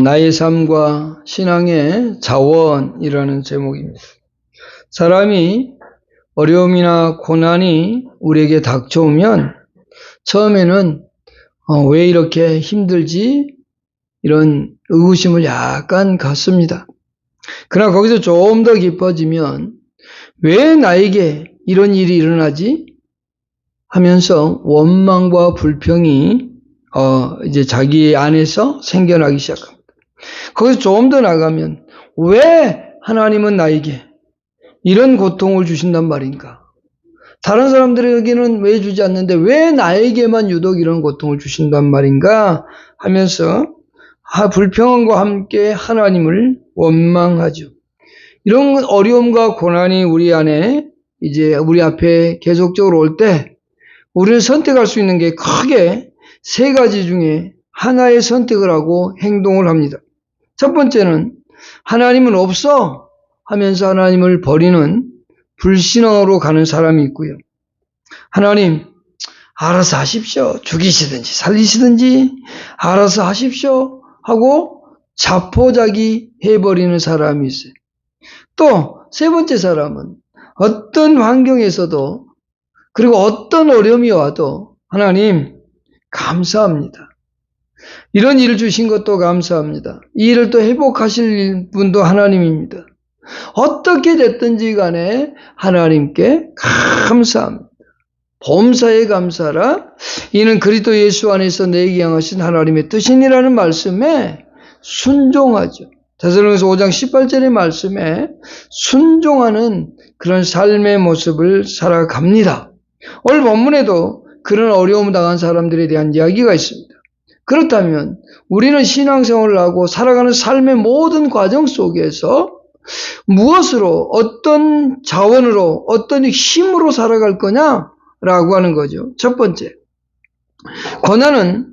나의 삶과 신앙의 자원이라는 제목입니다. 사람이 어려움이나 고난이 우리에게 닥쳐오면 처음에는 어, 왜 이렇게 힘들지? 이런 의구심을 약간 갖습니다. 그러나 거기서 좀 더 깊어지면 왜 나에게 이런 일이 일어나지? 하면서 원망과 불평이 어, 이제 자기 안에서 생겨나기 시작합니다. 거기서 조금 더 나가면 왜 하나님은 나에게 이런 고통을 주신단 말인가? 다른 사람들에게는 왜 주지 않는데 왜 나에게만 유독 이런 고통을 주신단 말인가? 하면서 하- 불평함과 함께 하나님을 원망하죠. 이런 어려움과 고난이 우리 안에 이제 우리 앞에 계속적으로 올 때 우리는 선택할 수 있는 게 크게 세 가지 중에 하나의 선택을 하고 행동을 합니다. 첫 번째는 하나님은 없어 하면서 하나님을 버리는 불신앙으로 가는 사람이 있고요. 하나님, 알아서 하십시오. 죽이시든지 살리시든지 알아서 하십시오. 하고 자포자기 해버리는 사람이 있어요. 또 세 번째 사람은 어떤 환경에서도 그리고 어떤 어려움이 와도 하나님 감사합니다. 이런 일을 주신 것도 감사합니다. 이 일을 또 회복하실 분도 하나님입니다. 어떻게 됐든지 간에 하나님께 감사합니다. 범사에 감사라. 이는 그리스도 예수 안에서 내게 향하신 하나님의 뜻이니라는 말씀에 순종하죠. 대사로에서 5장 18절의 말씀에 순종하는 그런 삶의 모습을 살아갑니다. 오늘 본문에도 그런 어려움 당한 사람들에 대한 이야기가 있습니다. 그렇다면 우리는 신앙생활을 하고 살아가는 삶의 모든 과정 속에서 무엇으로 어떤 자원으로 어떤 힘으로 살아갈 거냐라고 하는 거죠. 첫 번째, 고난은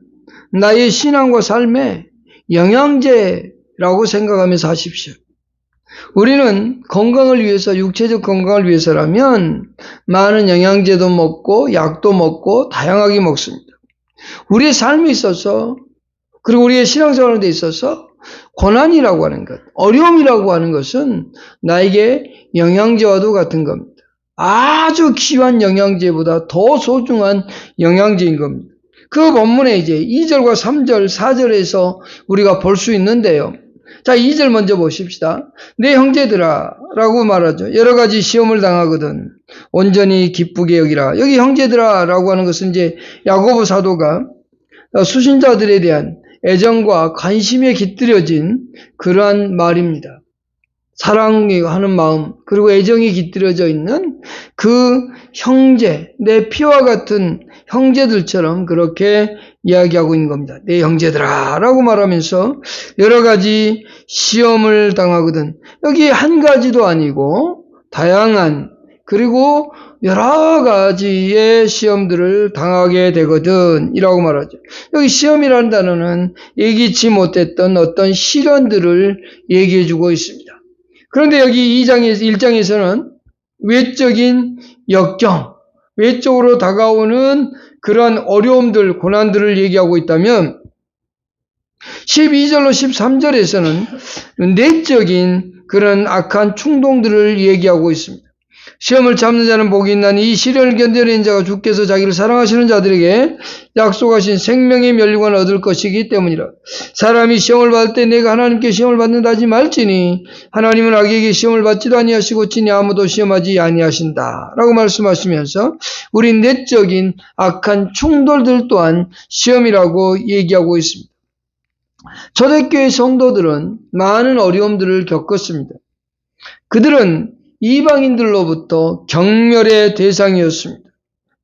나의 신앙과 삶의 영양제라고 생각하면서 하십시오. 우리는 건강을 위해서 육체적 건강을 위해서라면 많은 영양제도 먹고 약도 먹고 다양하게 먹습니다. 우리의 삶에 있어서 그리고 우리의 신앙생활에 있어서 고난이라고 하는 것, 어려움이라고 하는 것은 나에게 영양제와도 같은 겁니다. 아주 귀한 영양제보다 더 소중한 영양제인 겁니다. 그 본문에 이제 2절과 3절, 4절에서 우리가 볼 수 있는데요. 자, 2절 먼저 보십시다. 내 형제들아 라고 말하죠. 여러 가지 시험을 당하거든 온전히 기쁘게 여기라. 여기 형제들아 라고 하는 것은 이제 야고보 사도가 수신자들에 대한 애정과 관심에 깃들여진 그러한 말입니다. 사랑하는 마음, 그리고 애정이 깃들여져 있는 그 형제, 내 피와 같은 형제들처럼 그렇게 이야기하고 있는 겁니다. 내 형제들아 라고 말하면서 여러 가지 시험을 당하거든. 여기 한 가지도 아니고 다양한 그리고 여러 가지의 시험들을 당하게 되거든 이라고 말하죠. 여기 시험이라는 단어는 예기치 못했던 어떤 시련들을 얘기해 주고 있습니다. 그런데 여기 2장에서 1장에서는 외적인 역경, 외적으로 다가오는 그러한 어려움들, 고난들을 얘기하고 있다면 12절로 13절에서는 내적인 그런 악한 충동들을 얘기하고 있습니다. 시험을 참는 자는 복이 있나니 이 시련을 견뎌낸 자가 주께서 자기를 사랑하시는 자들에게 약속하신 생명의 멸류관을 얻을 것이기 때문이라. 사람이 시험을 받을 때 내가 하나님께 시험을 받는다 하지 말지니 하나님은 악에게 시험을 받지도 아니하시고 친히 아무도 시험하지 아니하신다. 라고 말씀하시면서 우리 내적인 악한 충돌들 또한 시험이라고 얘기하고 있습니다. 초대교회 성도들은 많은 어려움들을 겪었습니다. 그들은 이방인들로부터 경멸의 대상이었습니다.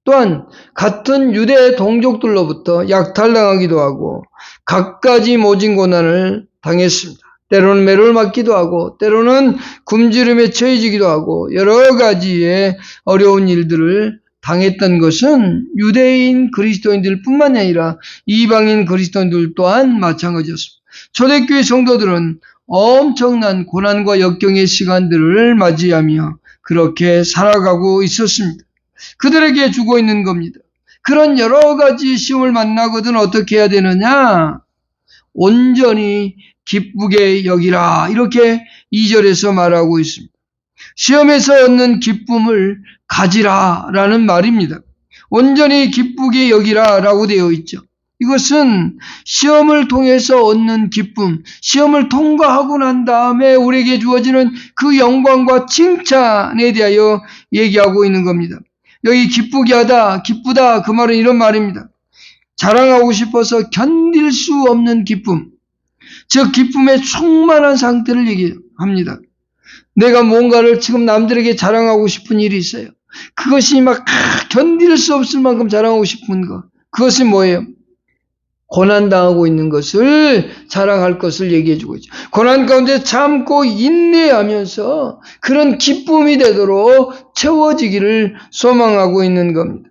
또한 같은 유대 동족들로부터 약탈당하기도 하고 갖가지 모진 고난을 당했습니다. 때로는 매를 맞기도 하고 때로는 굶주림에 처해지기도 하고 여러 가지의 어려운 일들을 당했던 것은 유대인 그리스도인들 뿐만 아니라 이방인 그리스도인들 또한 마찬가지였습니다. 초대교회 성도들은 엄청난 고난과 역경의 시간들을 맞이하며 그렇게 살아가고 있었습니다. 그들에게 주고 있는 겁니다. 그런 여러 가지 시험을 만나거든 어떻게 해야 되느냐? 온전히 기쁘게 여기라. 이렇게 2절에서 말하고 있습니다. 시험에서 얻는 기쁨을 가지라. 라는 말입니다. 온전히 기쁘게 여기라. 라고 되어 있죠. 이것은 시험을 통해서 얻는 기쁨, 시험을 통과하고 난 다음에 우리에게 주어지는 그 영광과 칭찬에 대하여 얘기하고 있는 겁니다. 여기 기쁘게 하다, 기쁘다, 그 말은 이런 말입니다. 자랑하고 싶어서 견딜 수 없는 기쁨, 즉 기쁨의 충만한 상태를 얘기합니다. 내가 뭔가를 지금 남들에게 자랑하고 싶은 일이 있어요. 그것이 막 아, 견딜 수 없을 만큼 자랑하고 싶은 것. 그것이 뭐예요? 고난당하고 있는 것을 자랑할 것을 얘기해주고 있죠. 고난 가운데 참고 인내하면서 그런 기쁨이 되도록 채워지기를 소망하고 있는 겁니다.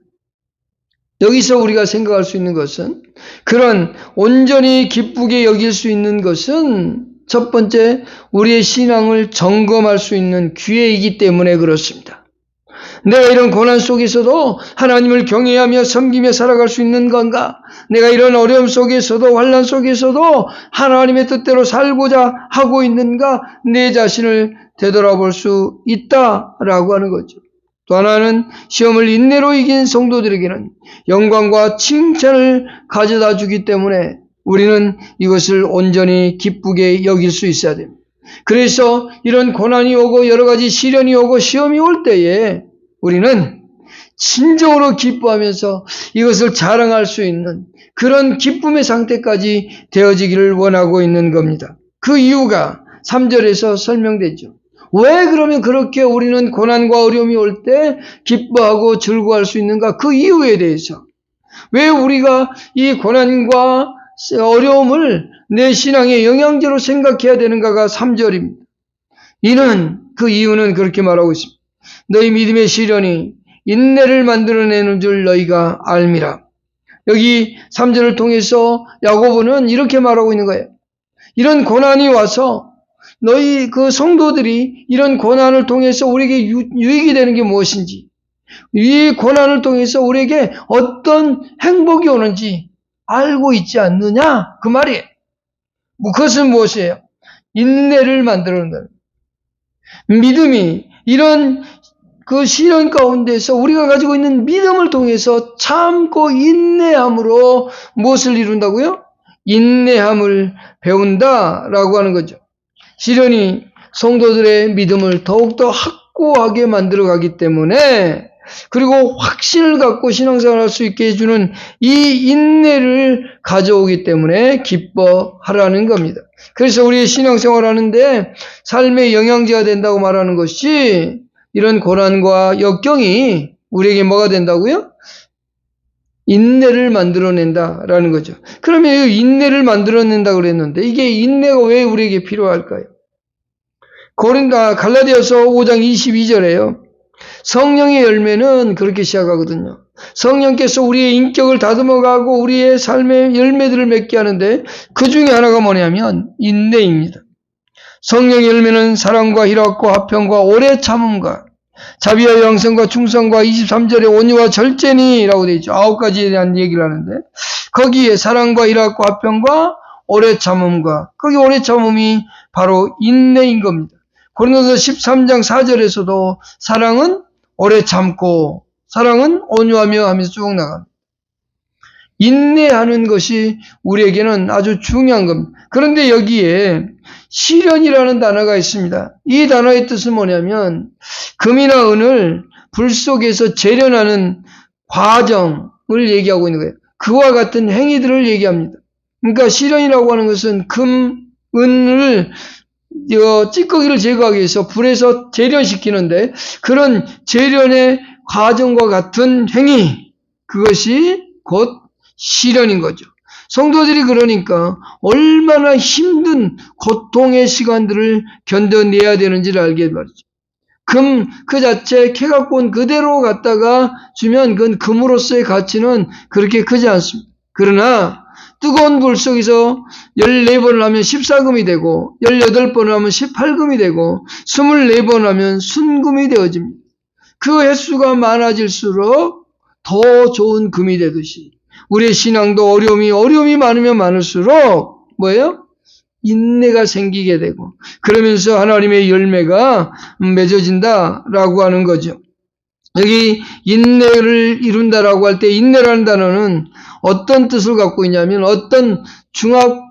여기서 우리가 생각할 수 있는 것은 그런 온전히 기쁘게 여길 수 있는 것은 첫 번째 우리의 신앙을 점검할 수 있는 기회이기 때문에 그렇습니다. 내가 이런 고난 속에서도 하나님을 경외하며 섬기며 살아갈 수 있는 건가? 내가 이런 어려움 속에서도 환란 속에서도 하나님의 뜻대로 살고자 하고 있는가? 내 자신을 되돌아볼 수 있다라고 하는 거죠. 또 하나는 시험을 인내로 이긴 성도들에게는 영광과 칭찬을 가져다 주기 때문에 우리는 이것을 온전히 기쁘게 여길 수 있어야 됩니다. 그래서 이런 고난이 오고 여러 가지 시련이 오고 시험이 올 때에 우리는 진정으로 기뻐하면서 이것을 자랑할 수 있는 그런 기쁨의 상태까지 되어지기를 원하고 있는 겁니다. 그 이유가 3절에서 설명되죠. 왜 그러면 그렇게 우리는 고난과 어려움이 올 때 기뻐하고 즐거워할 수 있는가? 그 이유에 대해서. 왜 우리가 이 고난과 어려움을 내 신앙의 영양제로 생각해야 되는가가 3절입니다. 이는 그 이유는 그렇게 말하고 있습니다. 너희 믿음의 시련이 인내를 만들어내는 줄 너희가 알미라. 여기 3절을 통해서 야고보는 이렇게 말하고 있는 거예요. 이런 고난이 와서 너희 그 성도들이 이런 고난을 통해서 우리에게 유, 유익이 되는 게 무엇인지, 이 고난을 통해서 우리에게 어떤 행복이 오는지 알고 있지 않느냐? 그 말이에요. 뭐 그것은 무엇이에요? 인내를 만들어낸다. 믿음이 이런 그 시련 가운데서 우리가 가지고 있는 믿음을 통해서 참고 인내함으로 무엇을 이룬다고요? 인내함을 배운다라고 하는 거죠. 시련이 성도들의 믿음을 더욱더 확고하게 만들어 가기 때문에 그리고 확신을 갖고 신앙생활 할 수 있게 해주는 이 인내를 가져오기 때문에 기뻐하라는 겁니다. 그래서 우리의 신앙생활 하는데 삶의 영양제가 된다고 말하는 것이 이런 고난과 역경이 우리에게 뭐가 된다고요? 인내를 만들어낸다라는 거죠. 그러면 이 인내를 만들어낸다 그랬는데 이게 인내가 왜 우리에게 필요할까요? 고린다 갈라디아서 5장 22절에요. 성령의 열매는 그렇게 시작하거든요. 성령께서 우리의 인격을 다듬어가고 우리의 삶의 열매들을 맺게 하는데 그 중에 하나가 뭐냐면 인내입니다. 성령의 열매는 사랑과 희락과 화평과 오래 참음과 자비와 영성과 충성과 23절에 온유와 절제니라고 되어 있죠. 아홉 가지에 대한 얘기를 하는데 거기에 사랑과 희락과 화평과 오래 참음과 거기 오래 참음이 바로 인내인 겁니다. 고린도서 13장 4절에서도 사랑은 오래 참고 사랑은 온유하며 하면서 쭉 나갑니다. 인내하는 것이 우리에게는 아주 중요한 겁니다. 그런데 여기에 시련이라는 단어가 있습니다. 이 단어의 뜻은 뭐냐면 금이나 은을 불 속에서 재련하는 과정을 얘기하고 있는 거예요. 그와 같은 행위들을 얘기합니다. 그러니까 시련이라고 하는 것은 금, 은을 찌꺼기를 제거하기 위해서 불에서 재련시키는데 그런 재련의 과정과 같은 행위 그것이 곧 시련인 거죠. 성도들이 그러니까 얼마나 힘든 고통의 시간들을 견뎌내야 되는지를 알게 말이죠. 금, 그 자체 캐갖고 그대로 갖다가 주면 그건 금으로서의 가치는 그렇게 크지 않습니다. 그러나 뜨거운 불 속에서 14번을 하면 14금이 되고 18번을 하면 18금이 되고 24번 하면 순금이 되어집니다. 그 횟수가 많아질수록 더 좋은 금이 되듯이 우리의 신앙도 어려움이 어려움이 많으면 많을수록 뭐예요? 인내가 생기게 되고 그러면서 하나님의 열매가 맺어진다라고 하는 거죠. 여기 인내를 이룬다라고 할 때 인내라는 단어는 어떤 뜻을 갖고 있냐면 어떤 중압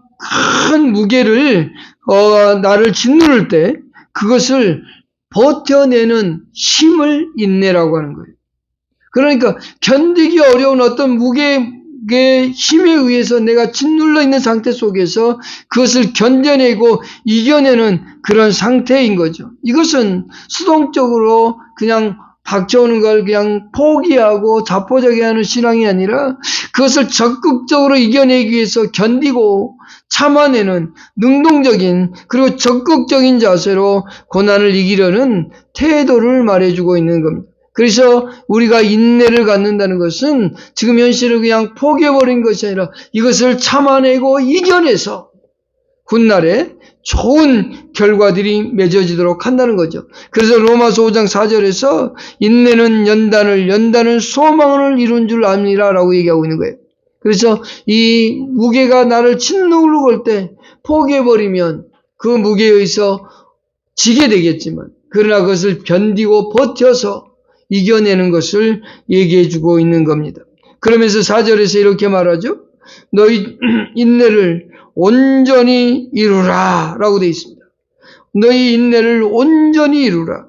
큰 무게를 어, 나를 짓누를 때 그것을 버텨내는 힘을 인내라고 하는 거예요. 그러니까 견디기 어려운 어떤 무게의 힘에 의해서 내가 짓눌러 있는 상태 속에서 그것을 견뎌내고 이겨내는 그런 상태인 거죠. 이것은 수동적으로 그냥 닥쳐오는 걸 그냥 포기하고 자포자기 하는 신앙이 아니라 그것을 적극적으로 이겨내기 위해서 견디고 참아내는 능동적인 그리고 적극적인 자세로 고난을 이기려는 태도를 말해주고 있는 겁니다. 그래서 우리가 인내를 갖는다는 것은 지금 현실을 그냥 포기해버린 것이 아니라 이것을 참아내고 이겨내서 훗날에 좋은 결과들이 맺어지도록 한다는 거죠. 그래서 로마서 5장 4절에서 인내는 연단을, 연단은 소망을 이룬 줄 압니다. 라고 얘기하고 있는 거예요. 그래서 이 무게가 나를 짓누르고 올때 포기해버리면 그 무게에 의해서 지게 되겠지만, 그러나 그것을 견디고 버텨서 이겨내는 것을 얘기해 주고 있는 겁니다. 그러면서 4절에서 이렇게 말하죠. 너희 인내를 온전히 이루라 라고 되어 있습니다. 너희 인내를 온전히 이루라.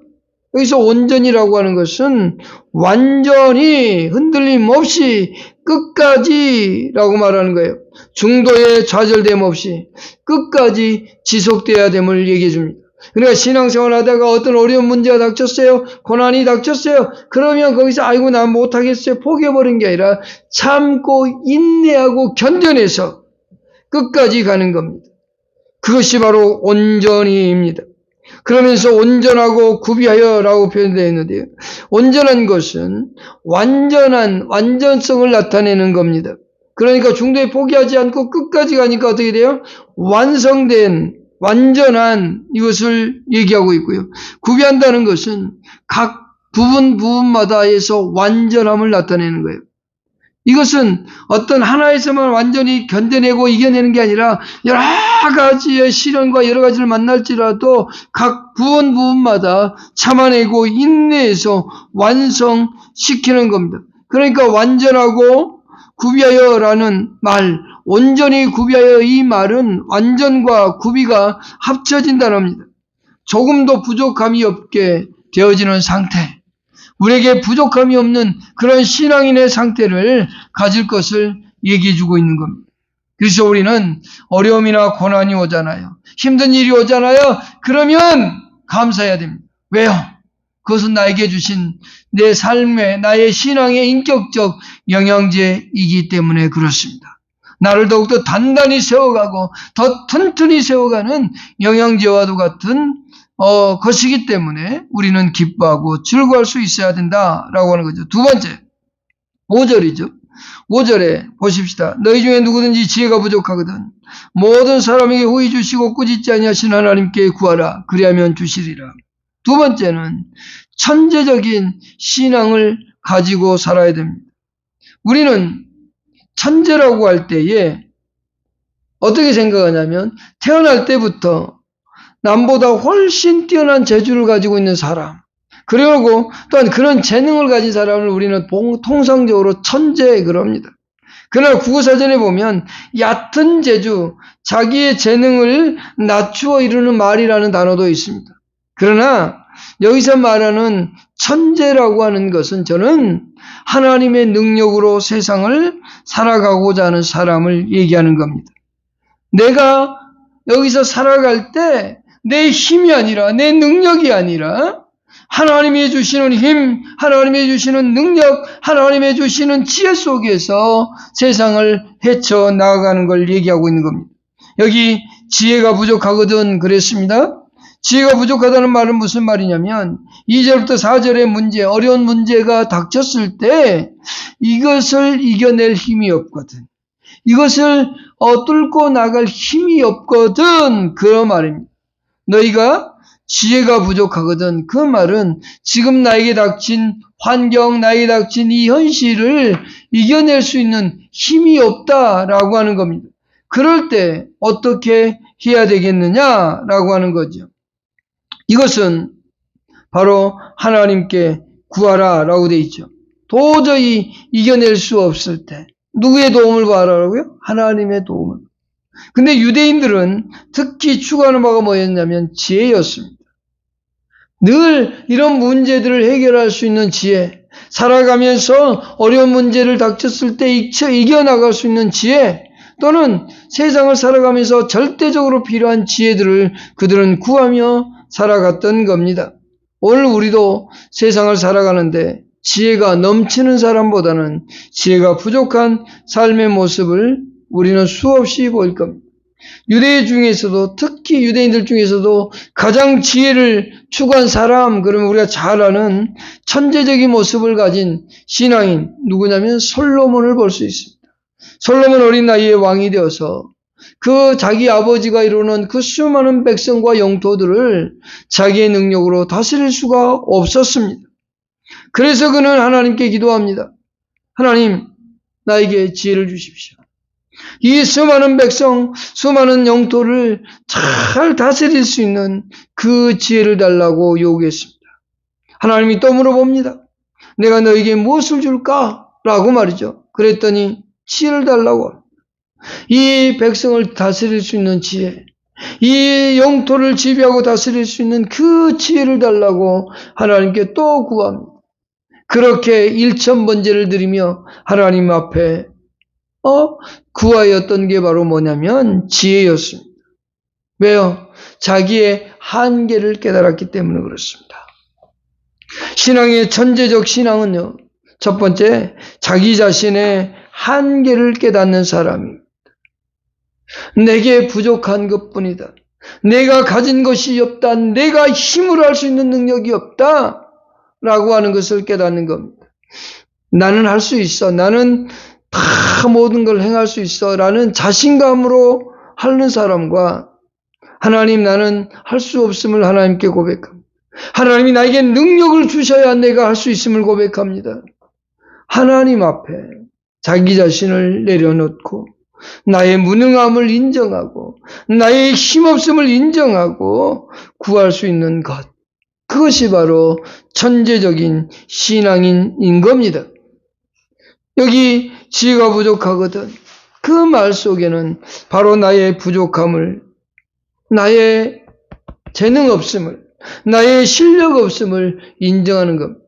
여기서 온전이라고 하는 것은 완전히 흔들림 없이 끝까지라고 말하는 거예요. 중도에 좌절됨 없이 끝까지 지속돼야 됨을 얘기해 줍니다. 그러니까 신앙생활 하다가 어떤 어려운 문제가 닥쳤어요. 고난이 닥쳤어요. 그러면 거기서 아이고 난 못하겠어요. 포기해버린 게 아니라 참고 인내하고 견뎌내서 끝까지 가는 겁니다. 그것이 바로 온전히입니다. 그러면서 온전하고 구비하여라고 표현되어 있는데요. 온전한 것은 완전한 완전성을 나타내는 겁니다. 그러니까 중도에 포기하지 않고 끝까지 가니까 어떻게 돼요? 완성된 완전한 이것을 얘기하고 있고요. 구비한다는 것은 각 부분 부분마다에서 완전함을 나타내는 거예요. 이것은 어떤 하나에서만 완전히 견뎌내고 이겨내는 게 아니라 여러 가지의 시련과 여러 가지를 만날지라도 각 부분 부분마다 참아내고 인내해서 완성시키는 겁니다. 그러니까 완전하고 구비하여라는 말, 온전히 구비하여 이 말은 완전과 구비가 합쳐진다는 겁니다. 조금도 부족함이 없게 되어지는 상태. 우리에게 부족함이 없는 그런 신앙인의 상태를 가질 것을 얘기해 주고 있는 겁니다. 그래서 우리는 어려움이나 고난이 오잖아요. 힘든 일이 오잖아요. 그러면 감사해야 됩니다. 왜요? 그것은 나에게 주신 내 삶의, 나의 신앙의 인격적 영양제이기 때문에 그렇습니다. 나를 더욱더 단단히 세워가고 더 튼튼히 세워가는 영양제와도 같은 어, 것이기 때문에 우리는 기뻐하고 즐거워할 수 있어야 된다라고 하는 거죠. 두 번째, 5절이죠. 5절에 보십시다. 너희 중에 누구든지 지혜가 부족하거든 모든 사람에게 후히 주시고 꾸짖지 아니하신 하나님께 구하라. 그리하면 주시리라. 두 번째는 천재적인 신앙을 가지고 살아야 됩니다. 우리는 천재라고 할 때에 어떻게 생각하냐면 태어날 때부터 남보다 훨씬 뛰어난 재주를 가지고 있는 사람. 그리고 또한 그런 재능을 가진 사람을 우리는 통상적으로 천재 그럽니다. 그러나 국어사전에 보면 얕은 재주, 자기의 재능을 낮추어 이루는 말이라는 단어도 있습니다. 그러나 여기서 말하는 천재라고 하는 것은 저는 하나님의 능력으로 세상을 살아가고자 하는 사람을 얘기하는 겁니다. 내가 여기서 살아갈 때 내 힘이 아니라 내 능력이 아니라 하나님이 주시는 힘, 하나님이 주시는 능력, 하나님이 주시는 지혜 속에서 세상을 헤쳐 나아가는 걸 얘기하고 있는 겁니다. 여기 지혜가 부족하거든 그랬습니다. 지혜가 부족하다는 말은 무슨 말이냐면 2절부터 4절의 문제, 어려운 문제가 닥쳤을 때 이것을 이겨낼 힘이 없거든. 이것을 어, 뚫고 나갈 힘이 없거든. 그 말입니다. 너희가 지혜가 부족하거든. 그 말은 지금 나에게 닥친 환경, 나에게 닥친 이 현실을 이겨낼 수 있는 힘이 없다라고 하는 겁니다. 그럴 때 어떻게 해야 되겠느냐라고 하는 거죠. 이것은 바로 하나님께 구하라 라고 돼 있죠. 도저히 이겨낼 수 없을 때 누구의 도움을 구하라고요? 하나님의 도움을. 근데 유대인들은 특히 추구하는 바가 뭐였냐면 지혜였습니다. 늘 이런 문제들을 해결할 수 있는 지혜, 살아가면서 어려운 문제를 닥쳤을 때 이겨나갈 수 있는 지혜, 또는 세상을 살아가면서 절대적으로 필요한 지혜들을 그들은 구하며 살아갔던 겁니다. 오늘 우리도 세상을 살아가는데 지혜가 넘치는 사람보다는 지혜가 부족한 삶의 모습을 우리는 수없이 보일 겁니다. 유대 중에서도 특히 유대인들 중에서도 가장 지혜를 추구한 사람 그러면 우리가 잘 아는 천재적인 모습을 가진 신앙인 누구냐면 솔로몬을 볼 수 있습니다. 솔로몬 어린 나이에 왕이 되어서 그 자기 아버지가 이루는 그 수많은 백성과 영토들을 자기의 능력으로 다스릴 수가 없었습니다. 그래서 그는 하나님께 기도합니다. 하나님, 나에게 지혜를 주십시오. 이 수많은 백성, 수많은 영토를 잘 다스릴 수 있는 그 지혜를 달라고 요구했습니다. 하나님이 또 물어봅니다. 내가 너에게 무엇을 줄까? 라고 말이죠. 그랬더니 지혜를 달라고. 이 백성을 다스릴 수 있는 지혜, 이 영토를 지배하고 다스릴 수 있는 그 지혜를 달라고 하나님께 또 구합니다. 그렇게 일천번제를 드리며 하나님 앞에 어 구하였던 게 바로 뭐냐면 지혜였습니다. 왜요? 자기의 한계를 깨달았기 때문에 그렇습니다. 신앙의 천재적 신앙은요. 첫 번째 자기 자신의 한계를 깨닫는 사람입니다. 내게 부족한 것 뿐이다. 내가 가진 것이 없다. 내가 힘으로 할 수 있는 능력이 없다. 라고 하는 것을 깨닫는 겁니다. 나는 할 수 있어. 나는 다 모든 걸 행할 수 있어. 라는 자신감으로 하는 사람과 하나님 나는 할 수 없음을 하나님께 고백합니다. 하나님이 나에게 능력을 주셔야 내가 할 수 있음을 고백합니다. 하나님 앞에 자기 자신을 내려놓고 나의 무능함을 인정하고 나의 힘없음을 인정하고 구할 수 있는 것. 그것이 바로 천재적인 신앙인인 겁니다. 여기 지혜가 부족하거든. 그 말 속에는 바로 나의 부족함을, 나의 재능 없음을, 나의 실력 없음을 인정하는 겁니다.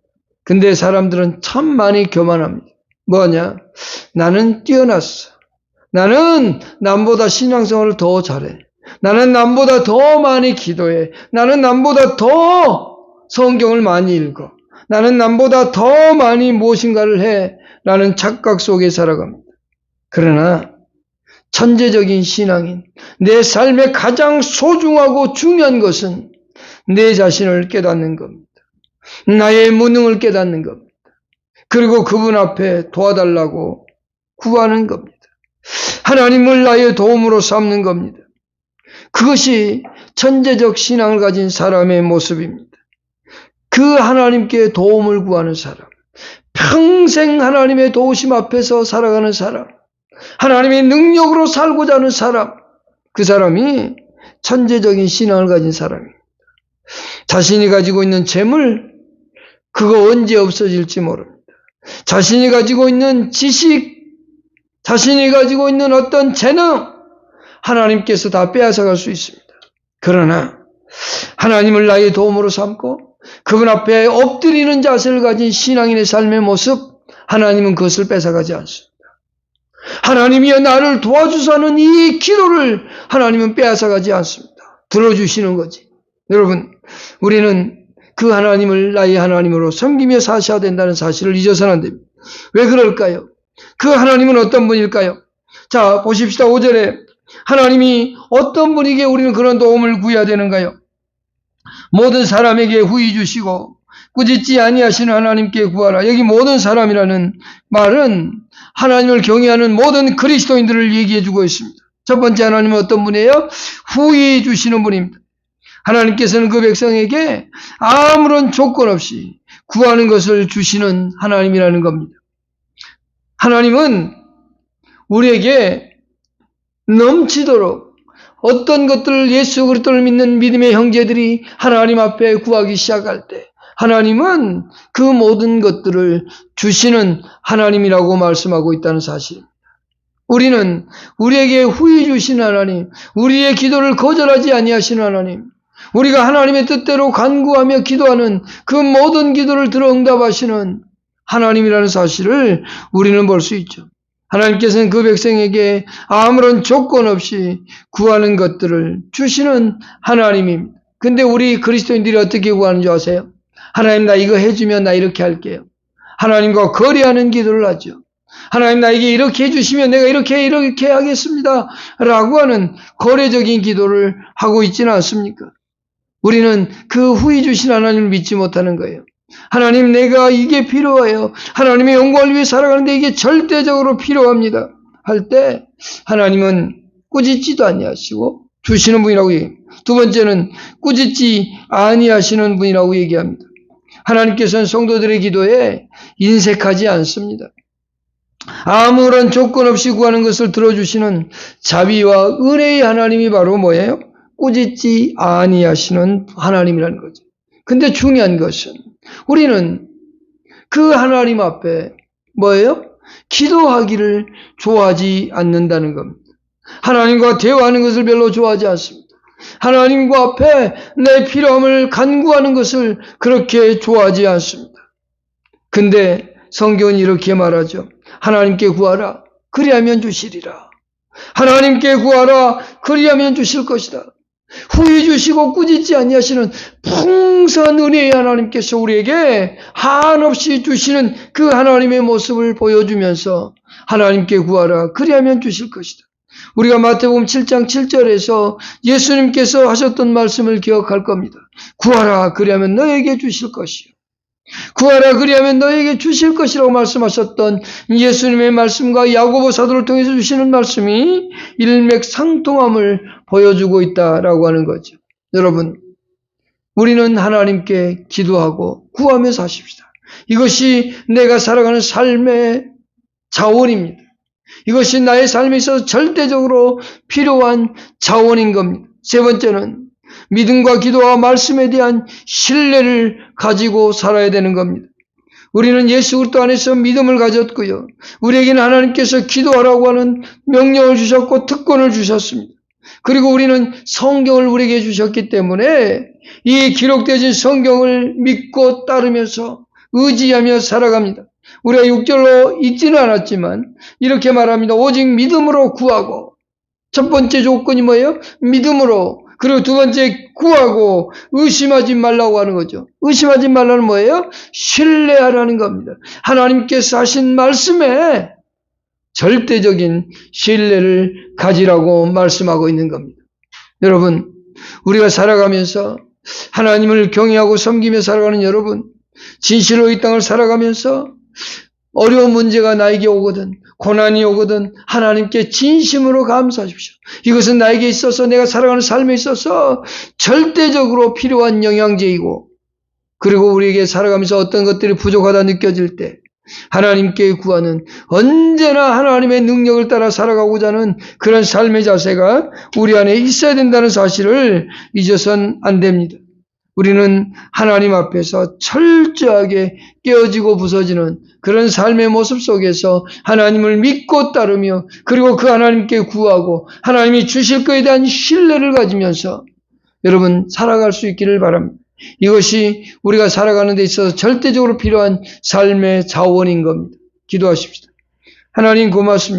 근데 사람들은 참 많이 교만합니다. 뭐냐? 나는 뛰어났어. 나는 남보다 신앙생활을 더 잘해. 나는 남보다 더 많이 기도해. 나는 남보다 더 성경을 많이 읽어. 나는 남보다 더 많이 무엇인가를 해. 라는 착각 속에 살아갑니다. 그러나 천재적인 신앙인, 내 삶의 가장 소중하고 중요한 것은 내 자신을 깨닫는 겁니다. 나의 무능을 깨닫는 겁니다. 그리고 그분 앞에 도와달라고 구하는 겁니다. 하나님을 나의 도움으로 삼는 겁니다. 그것이 천재적 신앙을 가진 사람의 모습입니다. 그 하나님께 도움을 구하는 사람, 평생 하나님의 도우심 앞에서 살아가는 사람, 하나님의 능력으로 살고자 하는 사람, 그 사람이 천재적인 신앙을 가진 사람입니다. 자신이 가지고 있는 재물, 그거 언제 없어질지 모릅니다. 자신이 가지고 있는 지식, 자신이 가지고 있는 어떤 재능, 하나님께서 다 빼앗아갈 수 있습니다. 그러나 하나님을 나의 도움으로 삼고 그분 앞에 엎드리는 자세를 가진 신앙인의 삶의 모습, 하나님은 그것을 뺏어가지 않습니다. 하나님이여 나를 도와주사는 이 기도를 하나님은 빼앗아가지 않습니다. 들어주시는 거지. 여러분, 우리는 그 하나님을 나의 하나님으로 섬기며 사셔야 된다는 사실을 잊어서는 안 됩니다. 왜 그럴까요? 그 하나님은 어떤 분일까요? 자, 보십시다. 5절에 하나님이 어떤 분에게 우리는 그런 도움을 구해야 되는가요? 모든 사람에게 후히 주시고 꾸짖지 아니하시는 하나님께 구하라. 여기 모든 사람이라는 말은 하나님을 경외하는 모든 그리스도인들을 얘기해 주고 있습니다. 첫 번째 하나님은 어떤 분이에요? 후히 주시는 분입니다. 하나님께서는 그 백성에게 아무런 조건 없이 구하는 것을 주시는 하나님이라는 겁니다. 하나님은 우리에게 넘치도록 어떤 것들을 예수 그리스도를 믿는 믿음의 형제들이 하나님 앞에 구하기 시작할 때 하나님은 그 모든 것들을 주시는 하나님이라고 말씀하고 있다는 사실입니다. 우리는 우리에게 후히 주신 하나님, 우리의 기도를 거절하지 아니하시는 하나님, 우리가 하나님의 뜻대로 간구하며 기도하는 그 모든 기도를 들어 응답하시는 하나님이라는 사실을 우리는 볼 수 있죠. 하나님께서는 그 백성에게 아무런 조건 없이 구하는 것들을 주시는 하나님입니다. 근데 우리 그리스도인들이 어떻게 구하는 줄 아세요? 하나님 나 이거 해주면 나 이렇게 할게요. 하나님과 거래하는 기도를 하죠. 하나님 나에게 이렇게 해주시면 내가 이렇게 이렇게 하겠습니다. 라고 하는 거래적인 기도를 하고 있지는 않습니까? 우리는 그 후히 주신 하나님을 믿지 못하는 거예요. 하나님 내가 이게 필요해요. 하나님의 영광을 위해 살아가는데 이게 절대적으로 필요합니다. 할 때 하나님은 꾸짖지도 아니하시고 주시는 분이라고 얘기합니다. 두 번째는 꾸짖지 아니하시는 분이라고 얘기합니다. 하나님께서는 성도들의 기도에 인색하지 않습니다. 아무런 조건 없이 구하는 것을 들어주시는 자비와 은혜의 하나님이 바로 뭐예요? 꾸짖지 아니하시는 하나님이라는 거죠. 근데 중요한 것은 우리는 그 하나님 앞에 뭐예요? 기도하기를 좋아하지 않는다는 겁니다. 하나님과 대화하는 것을 별로 좋아하지 않습니다. 하나님과 앞에 내 필요함을 간구하는 것을 그렇게 좋아하지 않습니다. 근데 성경은 이렇게 말하죠. 하나님께 구하라. 그리하면 주시리라. 하나님께 구하라. 그리하면 주실 것이다. 후히 주시고 꾸짖지 아니하시는 풍성한 은혜의 하나님께서 우리에게 한없이 주시는 그 하나님의 모습을 보여주면서 하나님께 구하라. 그리하면 주실 것이다. 우리가 마태복음 7장 7절에서 예수님께서 하셨던 말씀을 기억할 겁니다. 구하라. 그리하면 너에게 주실 것이요. 구하라 그리하면 너에게 주실 것이라고 말씀하셨던 예수님의 말씀과 야고보 사도를 통해서 주시는 말씀이 일맥상통함을 보여주고 있다라고 하는 거죠. 여러분, 우리는 하나님께 기도하고 구하며 사십시다. 이것이 내가 살아가는 삶의 자원입니다. 이것이 나의 삶에 있어서 절대적으로 필요한 자원인 겁니다. 세 번째는 믿음과 기도와 말씀에 대한 신뢰를 가지고 살아야 되는 겁니다. 우리는 예수 그리스도 안에서 믿음을 가졌고요. 우리에게는 하나님께서 기도하라고 하는 명령을 주셨고 특권을 주셨습니다. 그리고 우리는 성경을 우리에게 주셨기 때문에 이 기록되어진 성경을 믿고 따르면서 의지하며 살아갑니다. 우리가 육절로 읽지는 않았지만 이렇게 말합니다. 오직 믿음으로 구하고 첫 번째 조건이 뭐예요? 믿음으로 그리고 두 번째 구하고 의심하지 말라고 하는 거죠. 의심하지 말라는 뭐예요? 신뢰하라는 겁니다. 하나님께서 하신 말씀에 절대적인 신뢰를 가지라고 말씀하고 있는 겁니다. 여러분, 우리가 살아가면서 하나님을 경외하고 섬기며 살아가는 여러분, 진실로 이 땅을 살아가면서 어려운 문제가 나에게 오거든, 고난이 오거든, 하나님께 진심으로 감사하십시오. 이것은 나에게 있어서 내가 살아가는 삶에 있어서 절대적으로 필요한 영양제이고, 그리고 우리에게 살아가면서 어떤 것들이 부족하다 느껴질 때, 하나님께 구하는 언제나 하나님의 능력을 따라 살아가고자 하는 그런 삶의 자세가 우리 안에 있어야 된다는 사실을 잊어선 안 됩니다. 우리는 하나님 앞에서 철저하게 깨어지고 부서지는 그런 삶의 모습 속에서 하나님을 믿고 따르며 그리고 그 하나님께 구하고 하나님이 주실 것에 대한 신뢰를 가지면서 여러분 살아갈 수 있기를 바랍니다. 이것이 우리가 살아가는 데 있어서 절대적으로 필요한 삶의 자원인 겁니다. 기도하십시다. 하나님 고맙습니다.